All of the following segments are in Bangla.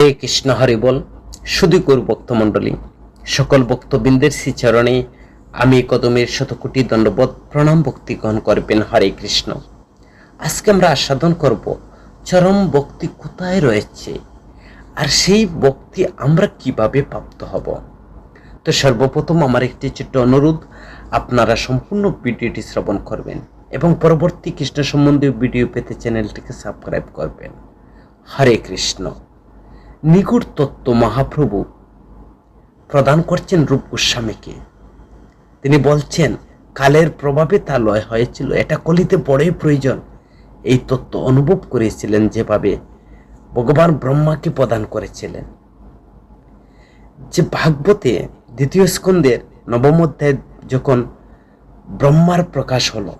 হরে কৃষ্ণ হরি বল শুধু করু ভক্তমণ্ডলী। সকল ভক্তবৃন্দের শ্রীচরণে আমি কদমের শতকোটি দণ্ডবোধ প্রণাম ভক্তি গ্রহণ করবেন হরে কৃষ্ণ। আজকে আমরা আস্বাদন করব, চরম ভক্তি কোথায় রয়েছে? আর সেই ভক্তি আমরা কীভাবে প্রাপ্ত হব? তো সর্বপ্রথম আমার একটি ছোট্ট অনুরোধ, আপনারা সম্পূর্ণ ভিডিওটি শ্রবণ করবেন এবং পরবর্তী কৃষ্ণ সম্বন্ধীয় ভিডিও পেতে চ্যানেলটিকে সাবস্ক্রাইব করবেন। হরে কৃষ্ণ। নিগুড় তত্ত্ব মহাপ্রভু প্রদান করছেন রূপ গোস্বামীকে। তিনি বলছেন, কালের প্রভাবে তা লয় হয়েছিল। এটা কলিতে বড়ই প্রয়োজন। এই তত্ত্ব অনুভব করেছিলেন যেভাবে ভগবান ব্রহ্মাকে প্রদান করেছিলেন। যে ভাগবতে দ্বিতীয় স্কন্দের নবম অধ্যায় যখন ব্রহ্মার প্রকাশ হলো,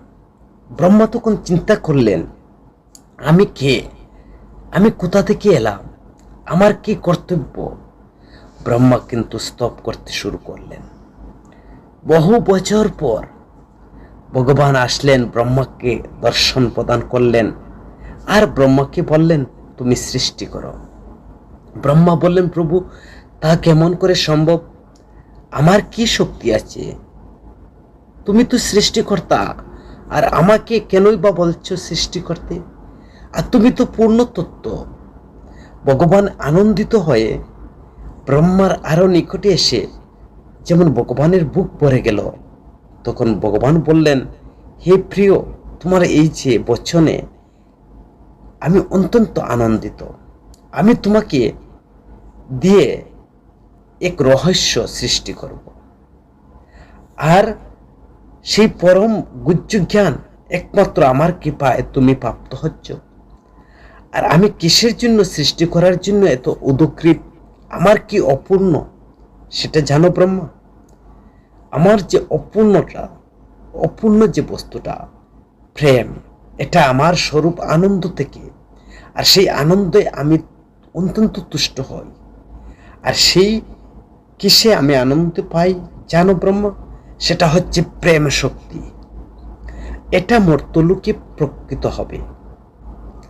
ব্রহ্মা তখন চিন্তা করলেন, আমি কে? আমি কোথা থেকে এলাম? আমার কি কর্তব্য? ব্রহ্মা কিন্তু স্তব করতে শুরু করলেন। বহু বছর পর ভগবান আসলেন, ব্রহ্মাকে দর্শন প্রদান করলেন। আর ব্রহ্মাকে বললেন, তুমি সৃষ্টি করো। ব্রহ্মা বললেন, প্রভু, তা কেমন করে সম্ভব? আমার কি শক্তি আছে? তুমি তো সৃষ্টিকর্তা, আর আমাকে কেনই বা বলছো সৃষ্টি করতে আর তুমি তো পূর্ণ তত্ত্ব ভগবান আনন্দিত হয়ে ব্রহ্মার আরও নিকটে এসে যেমন ভগবানের বুক ভরে গেল, তখন ভগবান বললেন, হে প্রিয়, তোমার এই যে বচনে আমি অত্যন্ত আনন্দিত। আমি তোমাকে দিয়ে এক রহস্য সৃষ্টি করব। আর সেই পরম গুজ্জ জ্ঞান একমাত্র আমার কৃপায় তুমি প্রাপ্ত হচ্ছ। আর আমি কিসের জন্য সৃষ্টি করার জন্য এত উদকৃত আমার কি অপূর্ণ? সেটা জানো ব্রহ্মা। আমার যে অপূর্ণটা অপূর্ণ যে বস্তুটা, প্রেম, এটা আমার স্বরূপ আনন্দ থেকে। আর সেই আনন্দে আমি অত্যন্ত তুষ্ট হই। আর সেই কিসে আমি আনন্দ পাই, জানো ব্রহ্মা? সেটা হচ্ছে প্রেম শক্তি। এটা মর্তলোকে প্রকৃত হবে।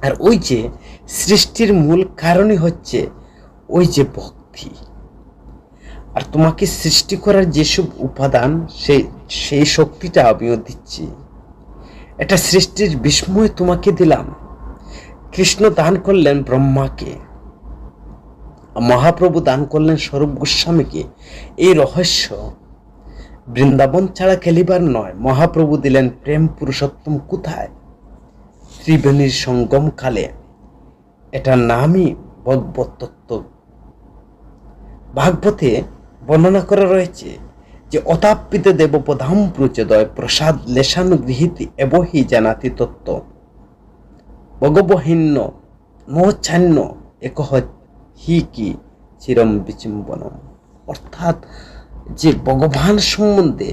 আর ওই যে সৃষ্টির মূল কারণই হচ্ছে ওই যে ভক্তি। আর তোমাকে সৃষ্টি করার যেসব উপাদান, সেই সেই শক্তিটা আমিও দিচ্ছি। এটা সৃষ্টির বিস্ময় তোমাকে দিলাম। কৃষ্ণ দান করলেন ব্রহ্মাকে। মহাপ্রভু দান করলেন স্বরূপ গোস্বামীকে। এই রহস্য বৃন্দাবন ছাড়া খেলিবার নয়। মহাপ্রভু দিলেন প্রেম পুরুষোত্তম কোথায়? ত্রিবেণীর সঙ্গম কালে এটার নামই ভগবত তত্ত্ব ভাগবতে বর্ণনা করা রয়েছে যে অতাপিত দেব প্রধান প্রচোদয় প্রসাদ লেশানুগৃহীত এবহি জানাতি তত্ত্ব। ভগবহীন্য নচান্য একহ হি কি চিরম বিচিম্বনম। অর্থাৎ যে ভগবান সম্বন্ধে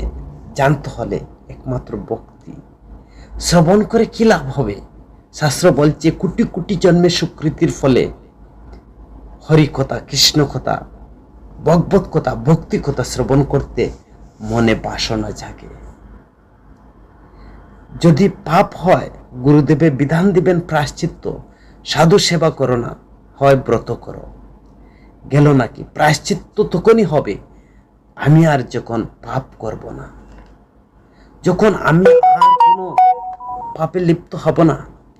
জানতে হলে একমাত্র ভক্তি। শ্রবণ করে কি লাভ হবে? শাস্ত্র বলছে, কোটি কোটি জন্মের স্বীকৃতির ফলে হরি কথা, কৃষ্ণ কথা, ভগবত কথা, ভক্তি কথা শ্রবণ করতে মনে বাসনা জাগে। যদি পাপ হয়, গুরুদেবে বিধান দিবেন প্রায়শ্চিত্ত, সাধু সেবা করো না, হয় ব্রত করো। গেল নাকি? প্রায়শ্চিত্ত তখনই হবে, আমি আর যখন পাপ করব না। যখন আমি আর কোনো পাপে লিপ্ত হব না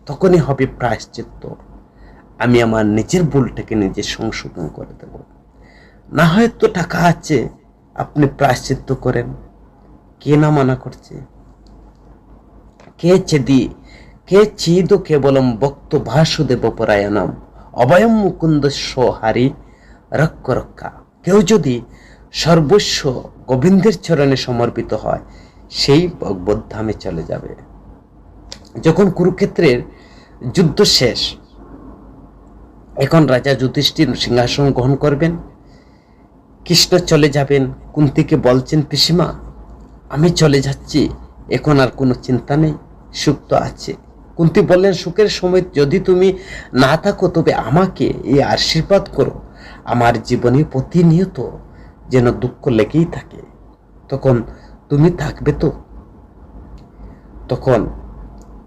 তখনই হবে প্রায়শ্চিত্ত। আমি আমার নিজের ভুলটাকে নিজে সংশোধন করে দেব। না হয়তো টাকা আছে, আপনি প্রায়শ্চিত্ত করেন। কে না মানা করছে? কে চেদি কে চিদ কেবলম বক্ত ভাসুদেব পরায়ণম? অভয়ম মুকুন্দ হারি রক্ষ রক্ষা কেউ যদি সর্বস্ব গোবিন্দের চরণে সমর্পিত হয়, সেই ভগবত ধামে চলে যাবে। যখন কুরুক্ষেত্রের যুদ্ধ শেষ। এখন রাজা যুধিষ্ঠির সিংহাসন গ্রহণ করবেন। কৃষ্ণ চলে যাবেন। কুন্তিকে বলছেন, পিসিমা, আমি চলে যাচ্ছি। এখন আর কোনো চিন্তা নেই, সুখ তো আছে। কুন্তি বললেন, সুখের সময় যদি তুমি না থাকো, তবে আমাকে এই আশীর্বাদ করো। আমার জীবনে প্রতিনিয়ত যেন দুঃখ লেগেই থাকে। তখন তুমি থাকবে তো? তখন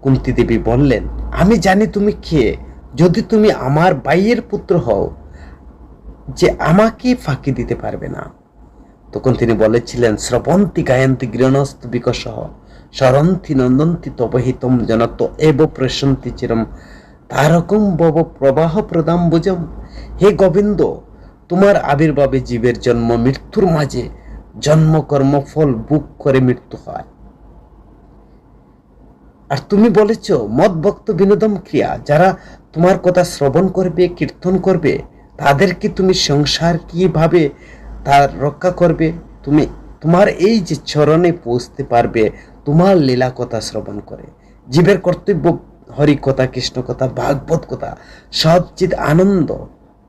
কুন্তি দেবী বললেন আমি জানি তুমি কে। যদি তুমি আমার বাইয়ের পুত্র হও, যে আমাকে ফাঁকি দিতে পারবে না। তখন তিনি বলেছিলেন, শ্রবন্তি গায়ন্তী গৃহস্থ বিকশ স্মরন্তি নন্দন্তি তবহিতম জনত এব প্রশন্তি চিরম, তারকম বব প্রবাহ প্রদাম্বুজম হে গোবিন্দ, তোমার আবির্ভাবে জীবের জন্ম, মৃত্যুর মাঝে জন্ম কর্মফল বুক করে মৃত্যু হয়। আর তুমি বলেছ, মদ ভক্ত বিনোদন ক্রিয়া, যারা তোমার কথা শ্রবণ করবে, কীর্তন করবে, তাদেরকে তুমি সংসার কীভাবে তার রক্ষা করবে? তুমি, তোমার এই যে চরণে পৌঁছতে পারবে, তোমার লীলা কথা শ্রবণ করে। জীবের কর্তব্য, হরি কথা, কৃষ্ণ কথা, ভাগবত কথা সবচিত আনন্দ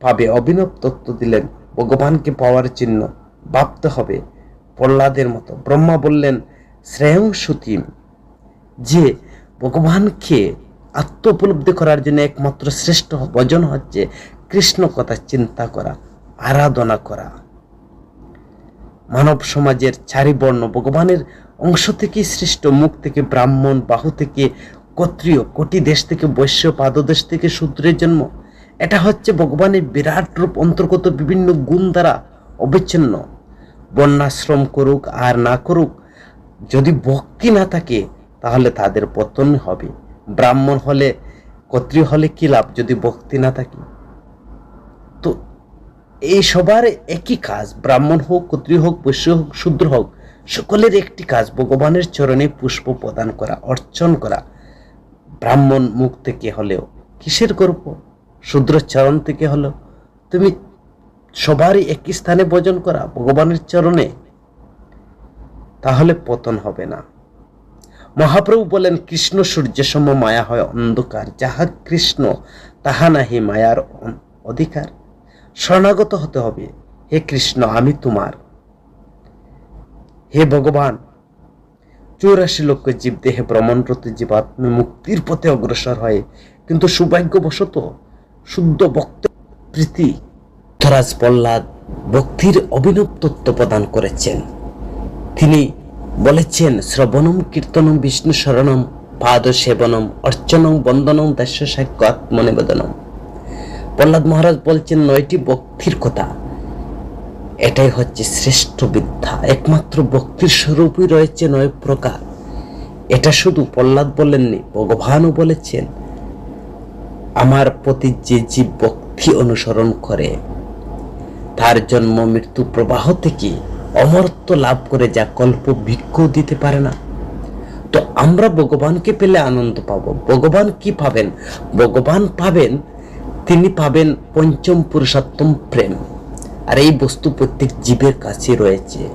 পাবে, অভিনব তত্ত্ব দিলেন, ভগবানকে পাওয়ার চিহ্ন ভাবতে হবে প্রহ্লাদের মতো। ব্রহ্মা বললেন, শ্রেয়ং সুতিম, যে ভগবানকে আত্ম উপলব্ধি করার জন্য একমাত্র শ্রেষ্ঠ ভজন হচ্ছে কৃষ্ণ কথা চিন্তা করা, আরাধনা করা। মানব সমাজের চারি বর্ণ ভগবানের অংশ থেকে সৃষ্ট মুখ থেকে ব্রাহ্মণ, বাহু থেকে ক্ষত্রিয়, কোটি দেশ থেকে বৈশ্য, পাদদেশ থেকে শূদ্রের জন্ম। এটা হচ্ছে ভগবানের বিরাট রূপ অন্তর্গত বিভিন্ন গুণ দ্বারা অবিচ্ছিন্ন। বন্যাশ্রম করুক আর না করুক, যদি ভক্তি না থাকে তাহলে তাদের পতন হবে। ব্রাহ্মণ হলে ক্ষত্রিয় হলে কি লাভ যদি ভক্তি না থাকে? তো এই সবার একই কাজ, ব্রাহ্মণ হোক ক্ষত্রিয় হোক, বৈশ্য হোক, শূদ্র হোক, সকলের একটি কাজ, ভগবানের চরণে পুষ্প প্রদান করা, অর্চন করা। ব্রাহ্মণ মুখ থেকে হলেও কিসের গর্ব? শূদ্র চরণ থেকে হলেও। তুমি সবারই একই স্থানে ভোজন করা, ভগবানের চরণে। তাহলে পতন হবে না। মহাপ্রভু বলেন, কৃষ্ণ সূর্য সম মায়া হয় অন্ধকার। যাহা কৃষ্ণ, তাহা নাহি মায়ার অধিকার। শরণাগত হতে হবে। হে কৃষ্ণ, আমি তোমার। হে ভগবান, চৌরাশি লক্ষ জীব দেহে ভ্রমণরত জীবাত্মে মুক্তির পথে অগ্রসর হয়। কিন্তু সৌভাগ্যবশত শুদ্ধ ভক্ত প্রীতি ধরাজ প্রহ্লাদ ভক্তির অভিনব তত্ত্ব প্রদান করেছেন। তিনি বলেছেন, শ্রবণম, কীর্তনম, বিষ্ণু শরণম, পাদ সেবনম, অর্চনম, বন্দনম দাস্য সাক্ষ্য, আত্মনিবেদনম। প্রহ্লাদ মহারাজ বলছেন, নয়টি ভক্তির কথা। এটাই হচ্ছে শ্রেষ্ঠ বিদ্যা। একমাত্র ভক্তির স্বরূপই রয়েছে নয় প্রকার। এটা শুধু প্রহ্লাদ বলেননি, ভগবানও বলেছেন, আমার প্রতি যে জীব ভক্তি অনুসরণ করে, তার জন্ম মৃত্যু প্রবাহ থেকে অমরত্ব লাভ করে যা কল্প ভিক্ষ দিতে পারে না। তো আমরা ভগবানকে পেলে আনন্দ পাব। ভগবান কি পাবেন? ভগবান পাবেন, তিনি পাবেন পঞ্চম পুরুষোত্তম প্রেম। আর এই বস্তু প্রত্যেক জীবের কাছে রয়েছে।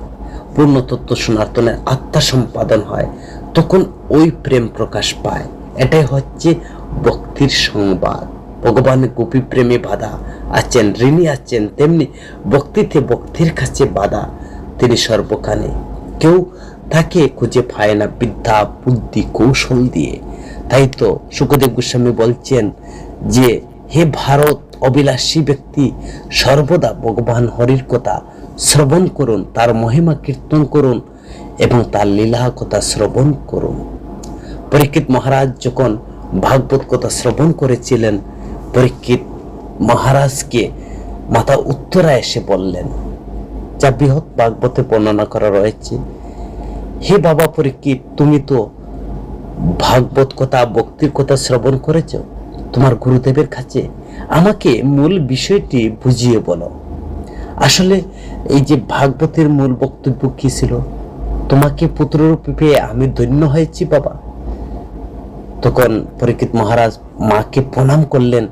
পূর্ণতত্ত্ব সনাতনের আত্মা সম্পাদন হয়, তখন ওই প্রেম প্রকাশ পায়। এটাই হচ্ছে ভক্তির সংবাদ। ভগবান গোপী প্রেমে বাধা আছেন, ঋণী আছেন, তেমনি ভক্তিতে ভক্তির কাছে বাধা। তিনি সর্বখানে। কেউ তাকে খুঁজে পায় না বিদ্যা বুদ্ধি কৌশল দিয়ে। তাই তো সুখদেব গোস্বামী বলছেন যে, হে ভারত অবিলাসী ব্যক্তি, সর্বদা ভগবান হরির কথা শ্রবণ করুন, তার মহিমা কীর্তন করুন এবং তার লীলা কথা শ্রবণ করুন। পরীক্ষিত মহারাজ যখন ভাগবত কথা শ্রবণ করেছিলেন, পরীক্ষিত মহারাজকে মাতা উত্তরা এসে বললেন যা বৃহৎ ভাগবতে বর্ণনা করা রয়েছে, হে বাবা পরীক্ষিত, তুমি তো ভাগবত কথা, ভক্তির কথা শ্রবণ করেছ? তোমার গুরুদেবের কাছে আমাকে মূল বিষয়টি বুঝিয়ে বলো। আসলে এই যে ভাগবতের মূল বক্তব্য কি ছিল? তোমাকে পুত্ররূপে পেয়ে আমি ধন্য হয়েছি, বাবা। তখন পরীক্ষিত মহারাজ মাকে প্রণাম করলেন।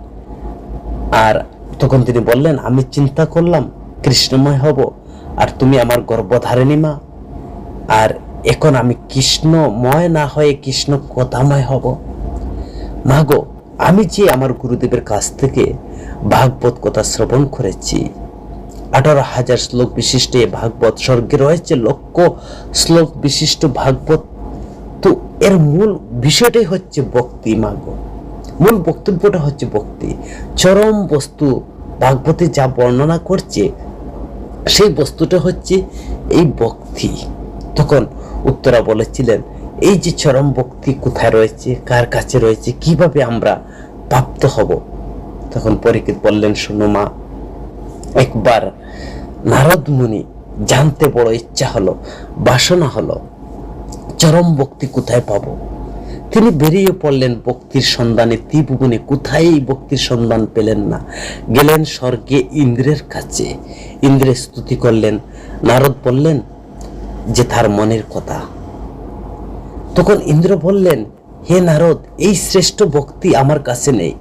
আর তখন তিনি বললেন, আমি চিন্তা করলাম, কৃষ্ণময় হব। আর তুমি আমার গর্ভধারিণী মা। আর এখন আমি কৃষ্ণময় না হয়ে কৃষ্ণ কথাময় হব। মা গো আমি যে আমার গুরুদেবের কাছ থেকে ভাগবত কথা শ্রবণ করেছি, আঠারো হাজার শ্লোক বিশিষ্ট এই ভাগবত স্বর্গে রয়েছে লক্ষ শ্লোক বিশিষ্ট ভাগবত। তো এর মূল বিষয়টাই হচ্ছে ভক্তি, মাগো। মূল বক্তব্যটা হচ্ছে ভক্তি। চরম বস্তু ভাগবতে যা বর্ণনা করছে সেই বস্তুটা হচ্ছে এই ভক্তি। তখন উত্তরা বলেছিলেন, এই যে চরম ভক্তি কোথায় রয়েছে? কার কাছে রয়েছে? কীভাবে আমরা প্রাপ্ত হব? তখন পরীক্ষিত বললেন, শোনো মা, একবার নারদ মুনি জানতে বড় ইচ্ছা হলো, বাসনা হলো, চরম ভক্তি কোথায় পাবো? তিনি বেরিয়ে পড়লেন ভক্তির সন্ধানে। ত্রিভুবনে কোথায় ভক্তির সন্ধান পেলেন না? গেলেন স্বর্গে ইন্দ্রের কাছে। ইন্দ্রের স্তুতি করলেন। নারদ বললেন, যে তার মনের কথা। তখন ইন্দ্র বললেন, হে নারদ, এই শ্রেষ্ঠ ভক্তি আমার কাছে নেই।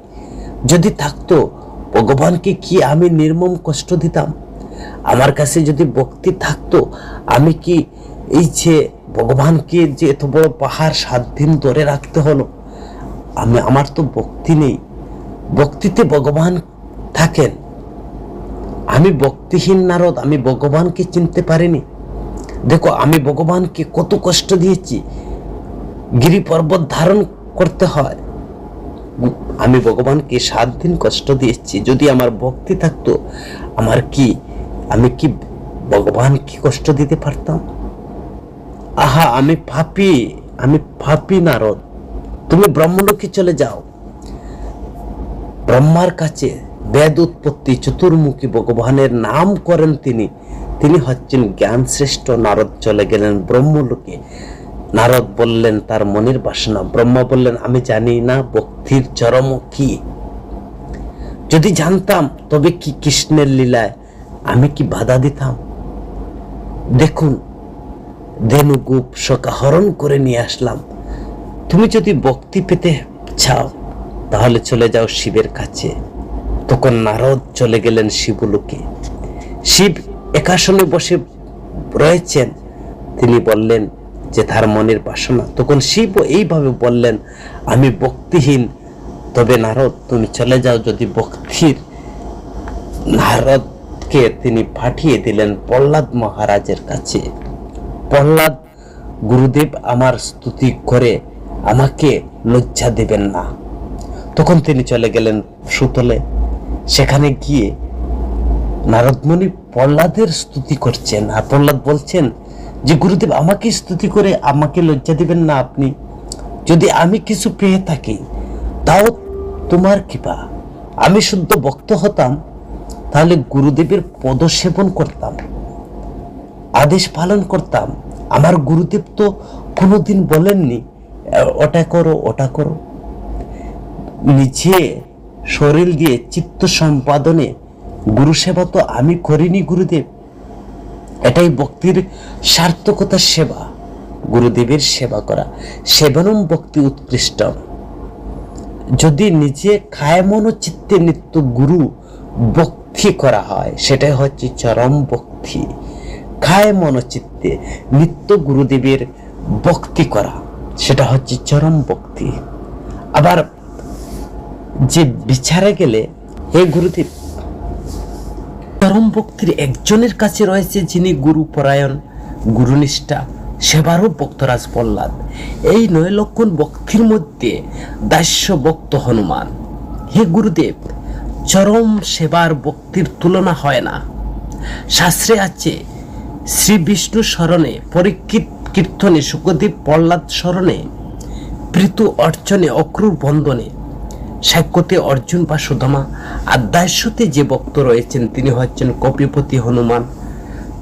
যদি থাকতো, ভগবানকে কি আমি নির্মম কষ্ট দিতাম? আমার কাছে যদি ভক্তি থাকতো, আমি কি এই যে ভগবানকে যে এত বড় পাহাড় সাত দিন ধরে রাখতে হলো, আমি, আমার তো ভক্তি নেই। ভক্তিতে ভগবান থাকেন। আমি ভক্তিহীন নারদ, আমি ভগবানকে চিনতে পারিনি। দেখো, আমি ভগবানকে কত কষ্ট দিয়েছি। গিরি পর্বত ধারণ করতে হয়। আমি ভগবানকে সাত দিন কষ্ট দিয়েছি। যদি আমার ভক্তি থাকতো, আমার কি, আমি কি ভগবানকে কষ্ট দিতে পারতাম? আহা, আমি পাপি আমি পাপি নারদ। তুমি ব্রহ্মলোকে চলে যাও। ব্রহ্মার কাছে বেদ উৎপত্তি চতুর্মুখী ভগবানের নাম করেন তিনি। তিনি হচ্ছেন জ্ঞান শ্রেষ্ঠ নারদ। চলে গেলেন ব্রহ্মলোকে। নারদ বললেন, তার মনের বাসনা। ব্রহ্মা বললেন, আমি জানি না, ভক্তির চরম কি? যদি জানতাম, তবে কি কৃষ্ণের লীলায় আমি কি বাধা দিতাম? দেখুন ধেনুগুপ সকা হরণ করে নিয়ে আসলাম। তুমি যদি ভক্তি পেতে চাও, তাহলে চলে যাও শিবের কাছে। তখন নারদ চলে গেলেন শিবলোকে। শিব একাশনে বসে রয়েছেন। তিনি বললেন যে, তার মনের বাসনা। তখন শিব এইভাবে বললেন, আমি ভক্তিহীন। তবে নারদ, তুমি চলে যাও। যদি ভক্তির নারদকে তিনি পাঠিয়ে দিলেন প্রহ্লাদ মহারাজের কাছে। প্রহ্লাদ, গুরুদেব আমার স্তুতি করে আমাকে লজ্জা দেবেন না। তখন তিনি চলে গেলেন সুতলে। সেখানে গিয়ে নারদমণি প্রহ্লাদের স্তুতি করছেন আর প্রহ্লাদ বলছেন যে, গুরুদেব, আমাকে স্তুতি করে আমাকে লজ্জা দিবেন না আপনি। যদি আমি কিছু পেয়ে থাকি, তাও তোমার কৃপা। আমি শুদ্ধ ভক্ত হতাম, তাহলে গুরুদেবের পদসেবন করতাম। আদেশ পালন করতাম। আমার গুরুদেব তো কোনোদিন বলেননি, ওটা করো ওটা করো। নিজে শরীর দিয়ে চিত্ত সম্পাদনে, গুরু সেবা তো আমি করিনি গুরুদেব। এটাই ভক্তির সার্থকতার সেবা। গুরুদেবের সেবা করা। সেবনম ভক্তি উৎকৃষ্ট যদি নিজে খায় মন চিত্তে নিত্য গুরু ভক্তি করা হয়, সেটাই হচ্ছে চরম ভক্তি। খায় মন চিত্তে নিত্য গুরুদেবের ভক্তি করা। সেটা হচ্ছে চরম ভক্তি। আবার যে বিচারে গেলে, হে গুরুদেব, চরম ভক্তির একজনের কাছে রয়েছে যিনি গুরু পরায়ণ গুরুনিষ্ঠা সেবারও ভক্তরাজ প্রহ্লাদ এই নয় লক্ষণ ভক্তির মধ্যে দাস্য ভক্ত হনুমান। হে গুরুদেব, চরম সেবার ভক্তির তুলনা হয় না। শাস্ত্রে আছে শ্রী বিষ্ণু স্মরণে পরীক্ষিত কীর্তনে সুখদেব প্রহ্লাদ স্মরণে প্রীতু অর্চনে অক্রূর বন্দনে সাক্ষ্যতে অর্জুন বা সুদামা আর দাস্যতে যে ভক্ত রয়েছেন তিনি হচ্ছেন কপিপতি হনুমান।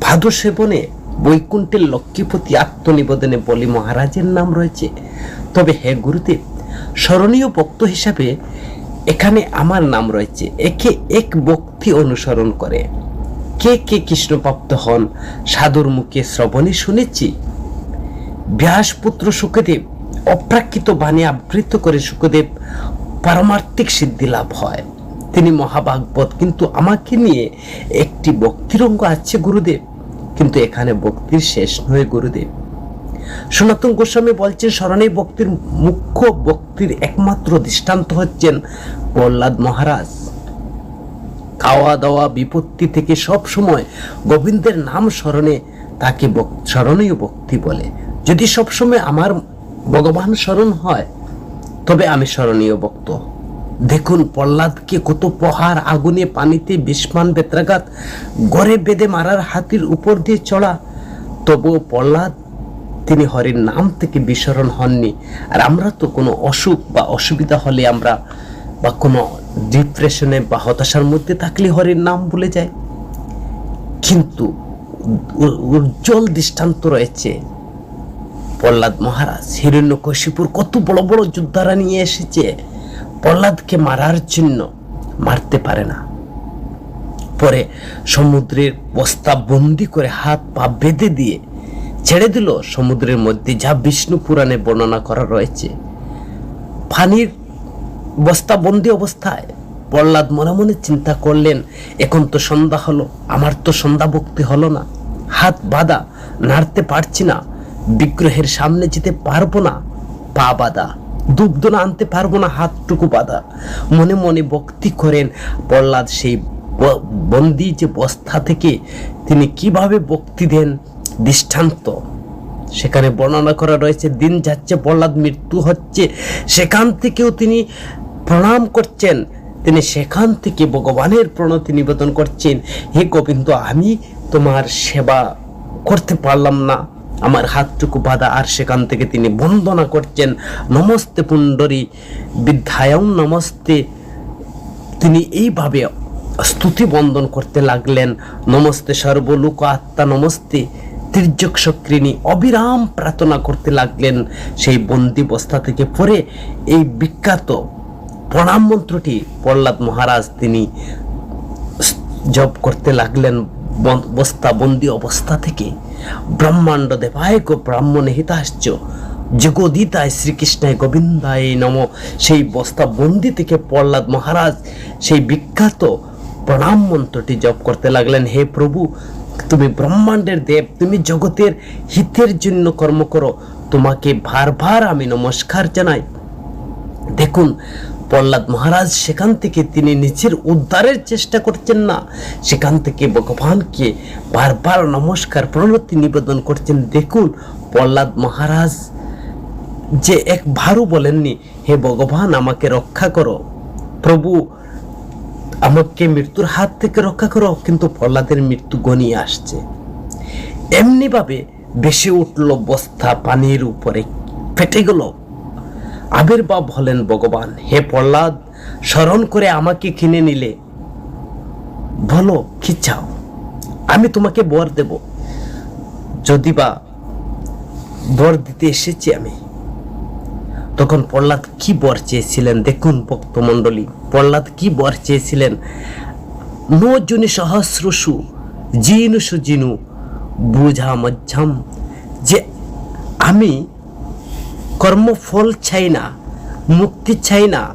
ভাদু সেবনে বৈকুণ্ঠের লক্ষ্মীপতি আত্মনিবেদনে বলি মহারাজের নাম রয়েছে। তবে হে গুরুদেব, স্মরণীয় ভক্ত হিসাবে এখানে আমার নাম রয়েছে। একে এক ভক্তি অনুসরণ করে। কে কে কৃষ্ণপ্রাপ্ত হন? সাধুর মুখে শ্রবণে শুনেছি। ব্যাসপুত্র সুখদেব অপ্রাকৃত বাণী আবৃত করে সুখদেব পারমার্থিক সিদ্ধি লাভ হয়। তিনি মহাভাগবত কিন্তু আমাকে নিয়ে একটি ভক্তিরঙ্গ আছে গুরুদেব, কিন্তু এখানে ভক্তির শেষ নয় গুরুদেব। সনাতন গোস্বামী বলছেন, স্মরণে ভক্তির মুখ্য ভক্তির একমাত্র দৃষ্টান্ত হচ্ছেন প্রহ্লাদ মহারাজ। খাওয়া দাওয়া, বিপত্তি থেকে সব সময় গোবিন্দের নাম স্মরণে তাকে স্মরণীয় ভক্তি বলে। যদি সবসময় আমার ভগবান স্মরণ হয়, তবে আমি স্মরণীয় ভক্ত। দেখুন প্রহ্লাদকে কত প্রহার, আগুনে পানিতে বিস্মান বেত্রাঘাত, গড়ে বেঁধে মারার হাতির উপর দিয়ে চড়া। তবুও প্রহ্লাদ, তিনি হরির নাম থেকে বিস্মরণ হননি। আর আমরা তো কোনো অসুখ বা অসুবিধা হলে আমরা বা কোনো ডিপ্রেশনে বা হতাশার মধ্যে থাকলে হরির নাম ভুলে যায়। কিন্তু উজ্জ্বল দৃষ্টান্ত রয়েছে। প্রহ্লাদ মহারাজ, হিরণ্যকশিপুর কত বড় বড় যোদ্ধারা নিয়ে এসেছে। প্রহ্লাদকে মারার জন্য মারতে পারে না। পরে সমুদ্রের বস্তা বন্দি করে হাত পা বেঁধে দিয়ে ছেড়ে দিল। সমুদ্রের মধ্যে যা বিষ্ণু পুরাণে বর্ণনা করা রয়েছে। পানির বস্তা বন্দি অবস্থায় প্রহ্লাদ মনে মনে চিন্তা করলেন, এখন তো সন্ধ্যা হলো, আমার তো সন্ধ্যা ভক্তি হলো না, হাত বাঁধা, নাড়তে পারছি না, বিগ্রহের সামনে যেতে পারব না, পা বাঁধা দুগ্ধ না আনতে পারব না, হাতটুকু বাঁধা। মনে মনে ভক্তি করেন প্রহ্লাদ সেই বন্দি যে বস্তা থেকে তিনি কীভাবে ভক্তি দেন দৃষ্টান্ত। সেখানে বর্ণনা করা রয়েছে, দিন যাচ্ছে, প্রহ্লাদ মৃত্যু হচ্ছে, সেখান থেকেও তিনি প্রণাম করছেন। তিনি সেখান থেকে ভগবানের প্রণতি নিবেদন করছেন। হে গোবিন্দ, আমি তোমার সেবা করতে পারলাম না। আমার হাতটুকু বাঁধা আর সেখান থেকে তিনি বন্দনা করছেন। নমস্তে পুণ্ডরী বিদ্যায়ং নমস্তে। তিনি এইভাবে স্তুতি বন্দন করতে লাগলেন। নমস্তে সর্বলোক আত্মা নমস্তে। তির্যক সক্রিনী অবিরাম প্রার্থনা করতে লাগলেন। সেই বন্দি বস্তা থেকে পরে এই বিখ্যাত প্রণাম মন্ত্রটি প্রহ্লাদ মহারাজ তিনি জপ করতে লাগলেন বন- বস্তা বন্দি অবস্থা থেকে। ব্রহ্মাণ্ড দেবায় গো ব্রাহ্মণ হিতাশ্চ। জগদিতায় শ্রীকৃষ্ণায় গোবিন্দায় নম। সেই বস্তা বন্দি থেকে প্রহ্লাদ মহারাজ সেই বিখ্যাত প্রণাম মন্ত্রটি জপ করতে লাগলেন, হে প্রভু, তুমি ব্রহ্মাণ্ডের দেব, তুমি জগতের হিতের জন্য কর্ম করো। তোমাকে বারবার আমি নমস্কার জানাই। দেখুন প্রহ্লাদ মহারাজ সেখান থেকে তিনি নিজের উদ্ধারের চেষ্টা করছেন না। সেখান থেকে ভগবানকে বারবার নমস্কার, প্রণতি নিবেদন করছেন। দেখুন, প্রহ্লাদ মহারাজ যে একবারও বলেননি, হে ভগবান, আমাকে রক্ষা করো। প্রভু, আমাকে মৃত্যুর হাত থেকে রক্ষা করো। কিন্তু প্রহ্লাদের মৃত্যু গনিয়ে আসছে। এমনিভাবে বেশি উঠল বস্তা পানির উপরে, ফেটে গেল। আবির্ভাব হলেন ভগবান। হে প্রহ্লাদ, স্মরণ করে আমাকে কিনে নিলে। বলো, কি চাও? আমি তোমাকে বর দেব। যদি বা বর দিতে এসেছি আমি। তখন প্রহ্লাদ কি বর চেয়েছিলেন? দেখুন ভক্তমণ্ডলী, প্রহ্লাদ কি বর চেয়েছিলেন? নো জুনি সহস্রসু, জিনু সুজিনু, বুঝা মজ্জাম যে আমি কর্মফল চাই না, মুক্তি চাই না।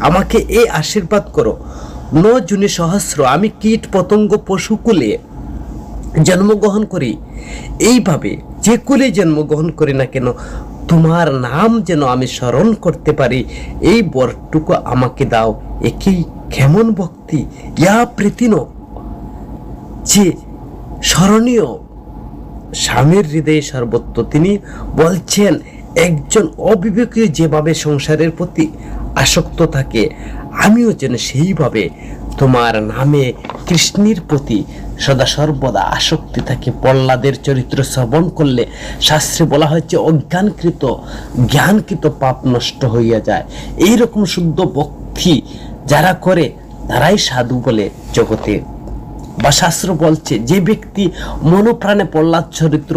আমাকে এই আশীর্বাদ করো। ন জুনি সহস্র, আমি কীট পতঙ্গ পশুকুলে জন্মগ্রহণ করি। এইভাবে যে কুলে জন্মগ্রহণ করি না কেন, তোমার নাম যেন আমি স্মরণ করতে পারি। এই বরটুকু আমাকে দাও। একেই কেমন ভক্তি। ইয়া প্রীতিন। যে স্মরণীয়। স্বামীর হৃদয়ে সর্বত্র তিনি বলছেন একজন অবিবেকী যেভাবে সংসারের প্রতি আসক্ত থাকে, আমিও যেন সেইভাবে তোমার নামে কৃষ্ণের প্রতি সদা সর্বদা আসক্তি থাকে। প্রহ্লাদের চরিত্র শ্রবণ করলে শাস্ত্রে বলা হয়েছে, অজ্ঞানকৃত, জ্ঞানকৃত পাপ নষ্ট হইয়া যায়। এই রকম শুদ্ধ ভক্তি যারা করে, তারাই সাধু বলে জগতে। বা শাস্ত্র বলছে, যে ব্যক্তি মনোপ্রাণে প্রহ্লাদ চরিত্র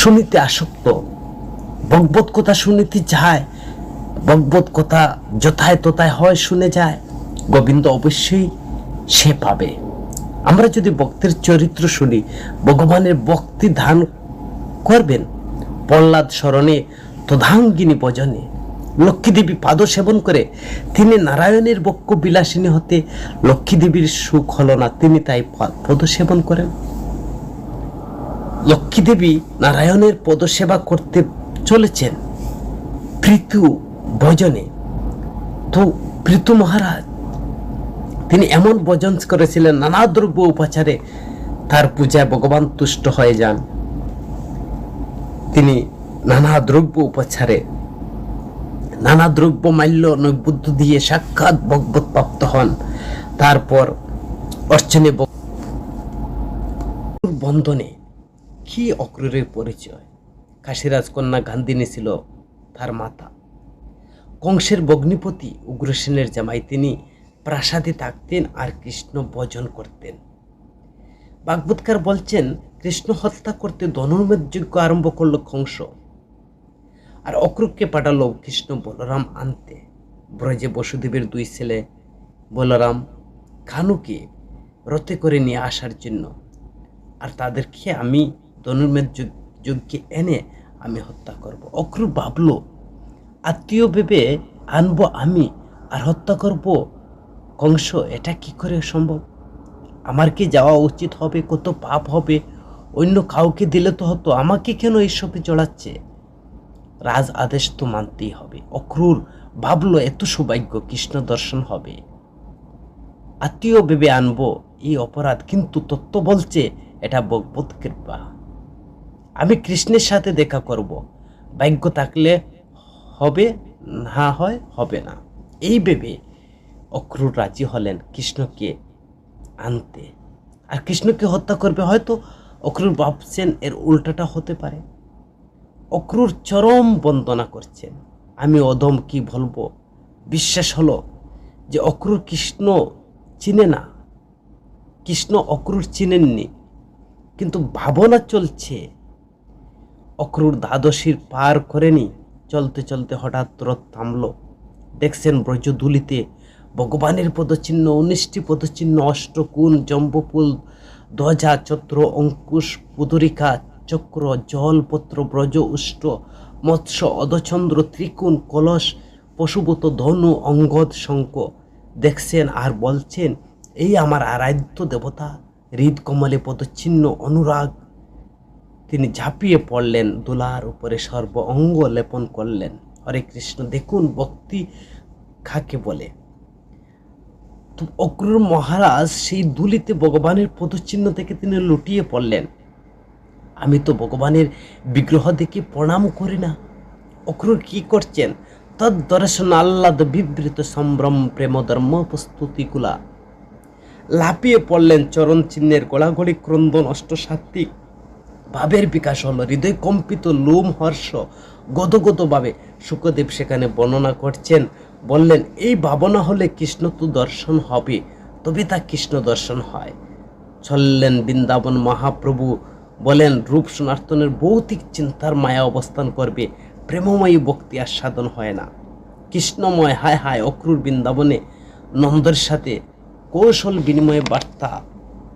শুনিতে আসক্ত ভগবত কথা শুনিতে যায় ভগবত কথা যথায় তথায় হয়, শুনে যায়। গোবিন্দ অবশ্যই সে পাবে। আমরা যদি ভক্তের চরিত্র শুনি, ভগবানের ভক্তি ধান করবেন। প্রহ্লাদ স্মরণে তদাঙ্গিনী ভজনে লক্ষ্মীদেবী পাদ সেবন করে তিনি নারায়ণের বক্ষ বিলাসিনী হতে লক্ষ্মীদেবীর সুখ হল না, তিনি তাই পদ সেবন করেন। লক্ষ্মীদেবী নারায়ণের পদসেবা করতে চলেছেন। পৃথু ভজনে। তো পৃথু মহারাজ, তিনি এমন ভজন করেছিলেন, নানা দ্রব্য উপাচারে তার পূজায় ভগবান তুষ্ট হয়ে যান। তিনি নানা দ্রব্য উপাচারে, নানা দ্রব্য মাল্য নৈবুদ্ধ দিয়ে সাক্ষাৎ ভগবত প্রাপ্ত হন। তারপর অর্চনে বন্ধনে কি অক্রূরের পরিচয়? কাশীরাজ কন্যা গান্ধিনী ছিল তার মাতা। কংসের বগ্নিপতি উগ্রসেনের জামাই তিনি প্রাসাদে থাকতেন আর কৃষ্ণ ভজন করতেন। বাগবৎকার বলছেন, কৃষ্ণ হত্যা করতে ধনুর্মেদ যজ্ঞ আরম্ভ করল কংস। আর অক্রুককে পাঠালো কৃষ্ণ বলরাম আনতে। ব্রজে বসুদেবের দুই ছেলে বলরাম খানুকে রথে করে নিয়ে আসার জন্য। আর তাদেরকে আমি ধনুর্মেদ যজ্ঞ- যজ্ঞে এনে আমি হত্যা করব। অক্রুর ভাবলো, আত্মীয় ভেবে আনব আমি, আর হত্যা করব? কংস, এটা কি করে সম্ভব? আমার কি যাওয়া উচিত হবে? কত পাপ হবে? অন্য কাউকে দিলে তো হতো, আমাকে কেন এইসবে চড়াচ্ছে রাজ আদেশ তো মানতেই হবে। অক্রুর ভাবলো, এত সৌভাগ্য, কৃষ্ণ দর্শন হবে। আত্মীয় ভেবে আনব এই অপরাধ, কিন্তু তত্ত্ব বলছে, এটা ভগবত কৃপা। আমি কৃষ্ণের সাথে দেখা করব। ভাগ্য থাকলে হবে, না হয় হবে না। এই ভেবে অক্রুর রাজি হলেন কৃষ্ণকে আনতে। আর কৃষ্ণকে হত্যা করবে, হয়তো অক্রুর ভাবছেন এর উল্টাটা হতে পারে। অক্রুর চরম বন্দনা করছেন। আমি অদম কি বলব? বিশ্বাস হলো যে অক্রুর কৃষ্ণ চিনে না। কৃষ্ণ অক্রুর চিনেননি, কিন্তু ভাবনা চলছে। অক্রুর দ্বাদশীর পার করেনি চলতে চলতে হঠাৎ রথ থামল। দেখছেন ব্রজদুলিতে ভগবানের পদচিহ্ন, উনিশটি পদচিহ্ন, অষ্টকুণ, জম্বপুল ধ্বজা চত্র অঙ্কুশ, পুদরিকা, চক্র, জলপত্র, ব্রজ উষ্ট মৎস্য অধচন্দ্র ত্রিকুণ, কলস পশুবত ধনু, অঙ্গদ শঙ্ক দেখছেন আর বলছেন, এই আমার আরাধ্য দেবতা, হৃদকমলে পদচিহ্ন, অনুরাগ তিনি ঝাঁপিয়ে পড়লেন, দোলার উপরে সর্ব অঙ্গ লেপন করলেন। হরে কৃষ্ণ, দেখুন ভক্তি খাকে বলে। তো অক্রুর মহারাজ সেই দুলিতে ভগবানের পদচিহ্ন থেকে তিনি লুটিয়ে পড়লেন। আমি তো ভগবানের বিগ্রহ দেখে প্রণাম করি না। অক্রুর কি করছেন? তদ্দর্শন আহ্লাদ বিবৃত সম্ভ্রম প্রেম ধর্ম প্রস্তুতিগুলা। লাপিয়ে পড়লেন চরণ চিহ্নের গোড়াগড়ি ক্রন্দন, অষ্টসাত্ত্বিক ভাবের বিকাশ হলো, হৃদয় কম্পিত লোম হর্ষ। গদগদভাবে সুখদেব সেখানে বর্ণনা করছেন, বললেন, এই ভাবনা হলে কৃষ্ণ তো দর্শন হবে, তবে তা কৃষ্ণ দর্শন হয়। চললেন বৃন্দাবন মহাপ্রভু, বলেন, রূপ সনার্তনের ভৌতিক চিন্তার মায়া অবস্থান করবে, প্রেমময়ী ভক্তি আর সাধন হয় না। কৃষ্ণময়, হায় হায়, অক্রুর বৃন্দাবনে নন্দের সাথে কৌশল বিনিময়ে বার্তা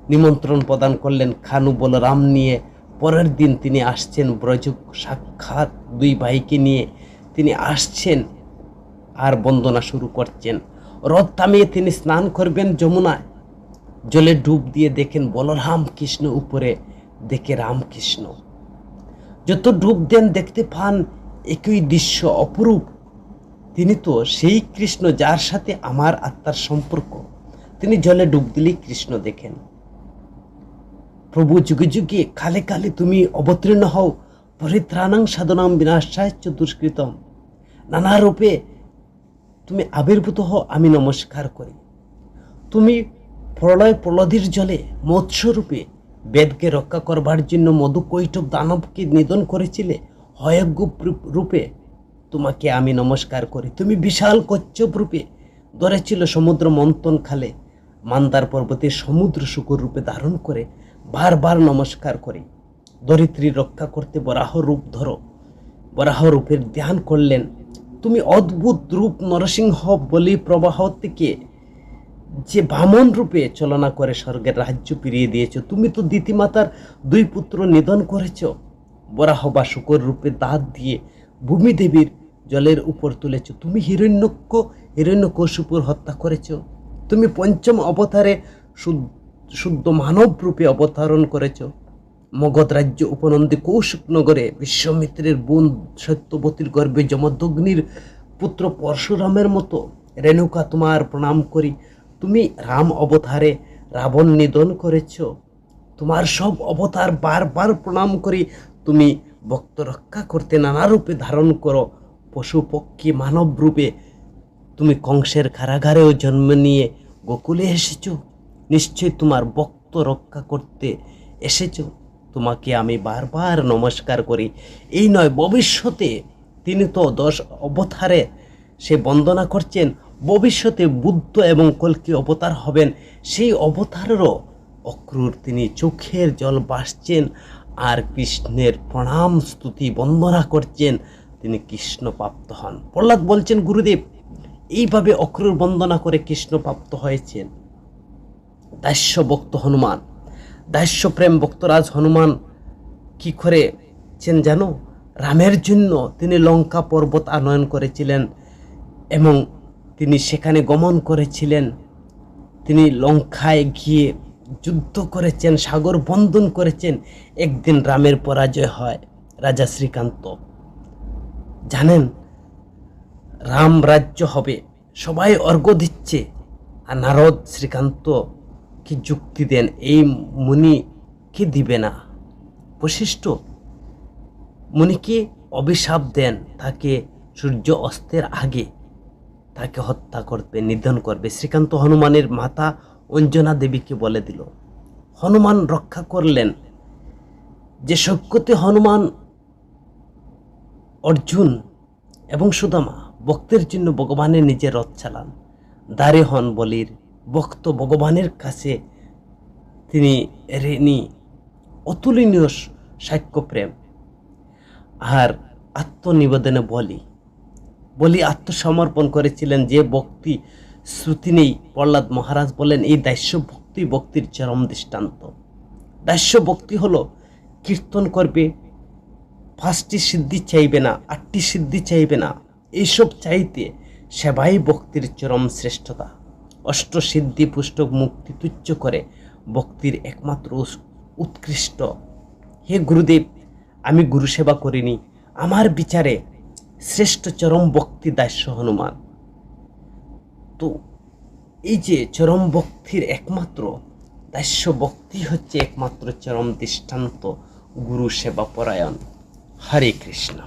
নিমন্ত্রণ প্রদান করলেন খানু বলরাম নিয়ে। পরের দিন তিনি আসছেন ব্রজ সাক্ষাৎ দুই ভাইকে নিয়ে। তিনি আসছেন আর বন্দনা শুরু করছেন। রথ থামিয়ে তিনি স্নান করবেন যমুনায়। জলে ডুব দিয়ে দেখেন বলরাম কৃষ্ণ উপরে, দেখে রামকৃষ্ণ। যত ডুব দেন দেখতে পান একই দৃশ্য অপরূপ। তিনি তো সেই কৃষ্ণ যার সাথে আমার আত্মার সম্পর্ক। তিনি জলে ডুব দিলেই কৃষ্ণ দেখেন। প্রভু যুগে যুগে কালে কালে তুমি অবতীর্ণ হও পরিত্রাণাং সাধনাম বিনাশায় দুষ্কৃতম নানা রূপে তুমি আবির্ভূত হও, আমি নমস্কার করি। তুমি প্রলয় প্রলধির জলে মৎস্যরূপে বেদকে রক্ষা করবার জন্য মধু কৈটব দানবকে নিধন করেছিলে হয়জ্ঞ রূপে তোমাকে আমি নমস্কার করি। তুমি বিশাল কচ্ছপ রূপে ধরেছিল সমুদ্র মন্থন খালে মান্দার পর্বতে সমুদ্র শুকর রূপে ধারণ করে বারবার নমস্কার করি। দরিদ্রী রক্ষা করতে বরাহ রূপ ধরো। বরাহ রূপের ধ্যান করলেন, তুমি অদ্ভুত রূপ নরসিংহ বলি প্রবাহ থেকে যে বামন রূপে চলনা করে স্বর্গের রাজ্য ফিরিয়ে দিয়েছ, তুমি তো দ্বিতীমাতার দুই পুত্র নিধন করেছ। বরাহ বা শুকর রূপে দাঁত দিয়ে ভূমিদেবীর জলের উপর তুলেছ, তুমি হিরণ্যক্য হিরণ্যকশুপুর হত্যা করেছ। তুমি পঞ্চম অবতারে শুদ্ধ শুদ্ধ মানব রূপে অবতারণ করেছ। মগধ রাজ্য উপনন্দী কৌশিক নগরে বিশ্বমিত্রের বোন সত্যবতীর গর্ভে যমদগ্নির পুত্র পরশুরামের মতো রেণুকা তোমার প্রণাম করি। তুমি রাম অবতারে রাবণ নিধন করেছ। তোমার সব অবতার বারবার প্রণাম করি। তুমি ভক্ত রক্ষা করতে নানা রূপে ধারণ করো। পশু পক্ষী মানব রূপে তুমি কংসের কারাগারেও জন্ম নিয়ে গোকুলে এসেছ। নিশ্চয় তোমার ভক্ত রক্ষা করতে এসেছ। তোমাকে আমি বারবার নমস্কার করি। এই নয়, ভবিষ্যতে তিনি তো দশ অবতারে সে বন্দনা করছেন। ভবিষ্যতে বুদ্ধ এবং কল্কি অবতার হবেন। সেই অবতারেরও অক্রুর তিনি চোখের জল বাসছেন আর কৃষ্ণের প্রণাম স্তুতি বন্দনা করছেন। তিনি কৃষ্ণ প্রাপ্ত হন। প্রহ্লাদ বলছেন, গুরুদেব, এইভাবে অক্রুর বন্দনা করে কৃষ্ণ প্রাপ্ত হয়েছেন। দাস্য ভক্ত হনুমান। দাস্য প্রেম ভক্তরাজ হনুমান কি করেছেন জানো? রামের জন্য তিনি লঙ্কা পর্বত আনয়ন করেছিলেন এবং তিনি সেখানে গমন করেছিলেন। তিনি লঙ্কায় গিয়ে যুদ্ধ করেছেন, সাগর বন্ধন করেছেন। একদিন রামের পরাজয় হয় রাজা শ্রীকান্ত। জানেন, রাম রাজ্য হবে, সবাই অর্ঘ দিচ্ছে। আর নারদ শ্রীকান্ত কি যুক্তি দেন? এই মুনি কি দিবে না? বশিষ্ঠ মুনিকে অভিশাপ দেন? তাকে সূর্য অস্তের আগে তাকে হত্যা করবে নিধন করবে। শ্রীকান্ত হনুমানের মাতা অঞ্জনা দেবীকে বলে দিল, হনুমান রক্ষা করলেন। যে সৈক্যতে হনুমান, অর্জুন এবং সুদামা, ভক্তের জন্য ভগবানের নিজের রথ চালান। দারে হন বলির ভক্ত ভগবানের কাছে তিনি ঋণী, অতুলনীয় সাক্ষ্য প্রেম আর আত্মনিবেদনে বলি। বলি আত্মসমর্পণ করেছিলেন যে ভক্তি শ্রুতি নেই, প্রহ্লাদ মহারাজ বলেন, এই দাস্য ভক্তি ভক্তির চরম দৃষ্টান্ত। দাস্য ভক্তি হলো কীর্তন করবে, পাঁচটি সিদ্ধি চাইবে না, আটটি সিদ্ধি চাইবে না এইসব চাইতে সেবাই ভক্তির চরম শ্রেষ্ঠতা। অষ্টসিদ্ধি পুষ্টক মুক্তি তুচ্ছ করে ভক্তির একমাত্র উৎকৃষ্ট। হে গুরুদেব, আমি গুরু সেবা করিনি। আমার বিচারে শ্রেষ্ঠ চরম ভক্তি দাস্য হনুমান। তো এই যে চরম ভক্তির একমাত্র দাস্য ভক্তি হচ্ছে একমাত্র চরম দৃষ্টান্ত গুরু সেবা পরায়ণ হরে কৃষ্ণ।